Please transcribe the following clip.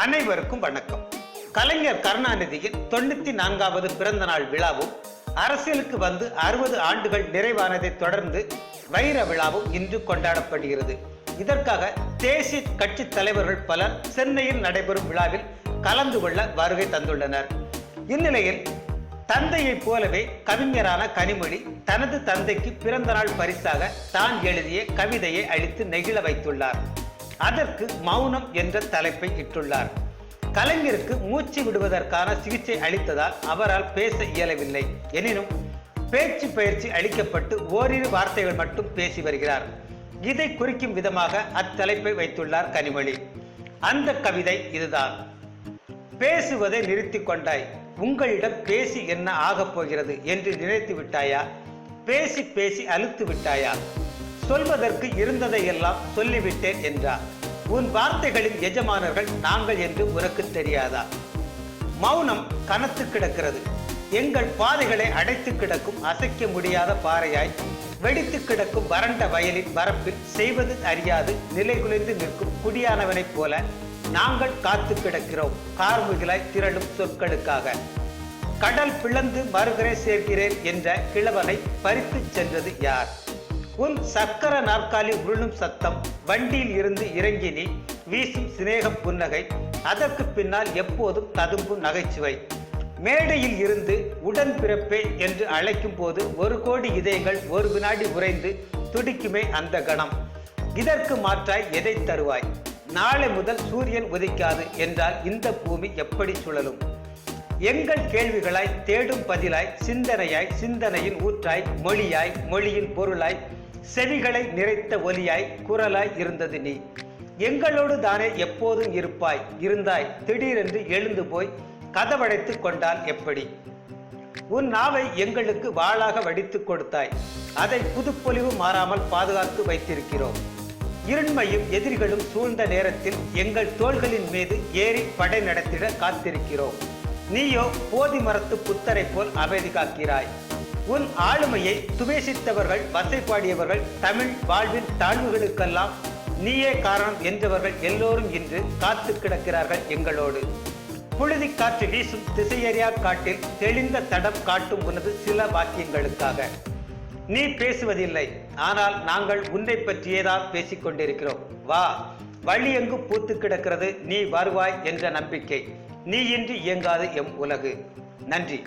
அனைவருக்கும் வணக்கம். கலைஞர் கருணாநிதியின் தொண்ணூத்தி நான்காவது பிறந்த நாள் விழாவும் அரசியலுக்கு வந்து அறுபது ஆண்டுகள் நிறைவானதை தொடர்ந்து வைர விழாவும் இன்று கொண்டாடப்படுகிறது. இதற்காக தேசிய கட்சி தலைவர்கள் பலர் சென்னையில் நடைபெறும் விழாவில் கலந்து கொள்ள வருகை தந்துள்ளனர். இந்நிலையில் தந்தையைப் போலவே கவிஞரான கனிமொழி தனது தந்தைக்கு பிறந்த நாள் பரிசாக தான் எழுதிய கவிதையை அளித்து நெகிழ வைத்துள்ளார். அதற்கு மௌனம் என்ற தலைப்பை இட்டுள்ளார். கலைஞருக்கு மூச்சு விடுவதற்கான சிகிச்சை அளித்ததால் அவரால் பேச இயலவில்லை. எனினும் பேச்சு பயிற்சி அளிக்கப்பட்டு ஓரிரு வார்த்தைகள் மட்டும் பேசி வருகிறார். இதை குறிக்கும் விதமாக அத்தலைப்பை வைத்துள்ளார் கனிமொழி. அந்த கவிதை இதுதான். பேசுவதை நிறுத்திக் கொண்டாய். உங்களிடம் பேசி என்ன ஆகப் போகிறது என்று நினைத்து விட்டாயா? பேசி பேசி அழுத்து விட்டாயா? சொல்வதற்கு இருந்ததை எல்லாம் சொல்லிவிட்டேன் என்றார். உன் வார்த்தைகளின் எஜமானர்கள் நாங்கள் என்று உனக்கு தெரியாதா? மௌனம் கனத்து கிடக்கிறது. எங்கள் பாதைகளை அடைத்து கிடக்கும் அசைக்க முடியாத பாறையாய் வெடித்து கிடக்கும் வறண்ட வயலின் வரப்பில் செய்வது அறியாது. நிலைகுலைந்து நிற்கும் குடியானவனைப் போல நாங்கள் காத்து கிடக்கிறோம். கார்முகிலாய் திரளும் சொற்களுக்காக. கடல் பிளந்து மறுகரை சேர்க்கிறேன் என்ற கிழவனை பறித்துச் சென்றது யார்? உன் சக்கர நாற்காலி உருளும் சத்தம் வண்டியில் இருந்து இறங்கி நீ வீசும் சிநேக புன்னகை. அதற்கு பின்னால் எப்போதும் ததும்பும் நகைச்சுவை. மேடையில் இருந்து உடன் பிறப்பே என்று அழைக்கும் போது ஒரு கோடி இதயங்கள் ஒரு வினாடி உறைந்து துடிக்குமே அந்த கணம். இதற்கு மாற்றாய் எதை தருவாய்? நாளை முதல் சூரியன் உதிக்காது என்றால் இந்த பூமி எப்படி சுழலும்? எங்கள் கேள்விகளாய் தேடும் பதிலாய் சிந்தனையாய் சிந்தனையின் ஊற்றாய் மொழியாய் மொழியின் பொருளாய் செவிகளை நிறைத்த ஒலியாய் குரலாய் இருந்தது நீ. எங்களோடு தானே எப்போதும் இருப்பாய் இருந்தாய் திடீரென்று எழுந்து போய் கதவடைத்து கொண்டால் எப்படி? உன் நாவை எங்களுக்கு வாளாக வடித்துக் கொடுத்தாய். அதை புதுப்பொலிவு மாறாமல் பாதுகாத்து வைத்திருக்கிறோம். இருண்மையும் எதிரிகளும் சூழ்ந்த நேரத்தில் எங்கள் தோள்களின் மீது ஏறி படை நடத்திட காத்திருக்கிறோம். நீயோ போதி மரத்து புத்தரை போல் அமைதி காக்கிறாய். உன் ஆளுமையை துவேசித்தவர்கள் வசைப்பாடியவர்கள் தமிழ் வாழ்வின் தாழ்வுகளுக்கெல்லாம் நீயே காரணம் என்றவர்கள் எல்லோரும் இன்று காத்து கிடக்கிறார்கள் எங்களோடு. புழுதி காற்று வீசும் திசையறியா காட்டில் தெளிந்த தடம் காட்டும் உனது சில வாக்கியங்களுக்காக. நீ பேசுவதில்லை ஆனால் நாங்கள் உன்னை பற்றியேதான் பேசிக் கொண்டிருக்கிறோம். வா வழி எங்கு பூத்து கிடக்கிறது நீ வருவாய் என்ற நம்பிக்கை. நீ இன்றி இயங்காது எம் உலகு. நன்றி.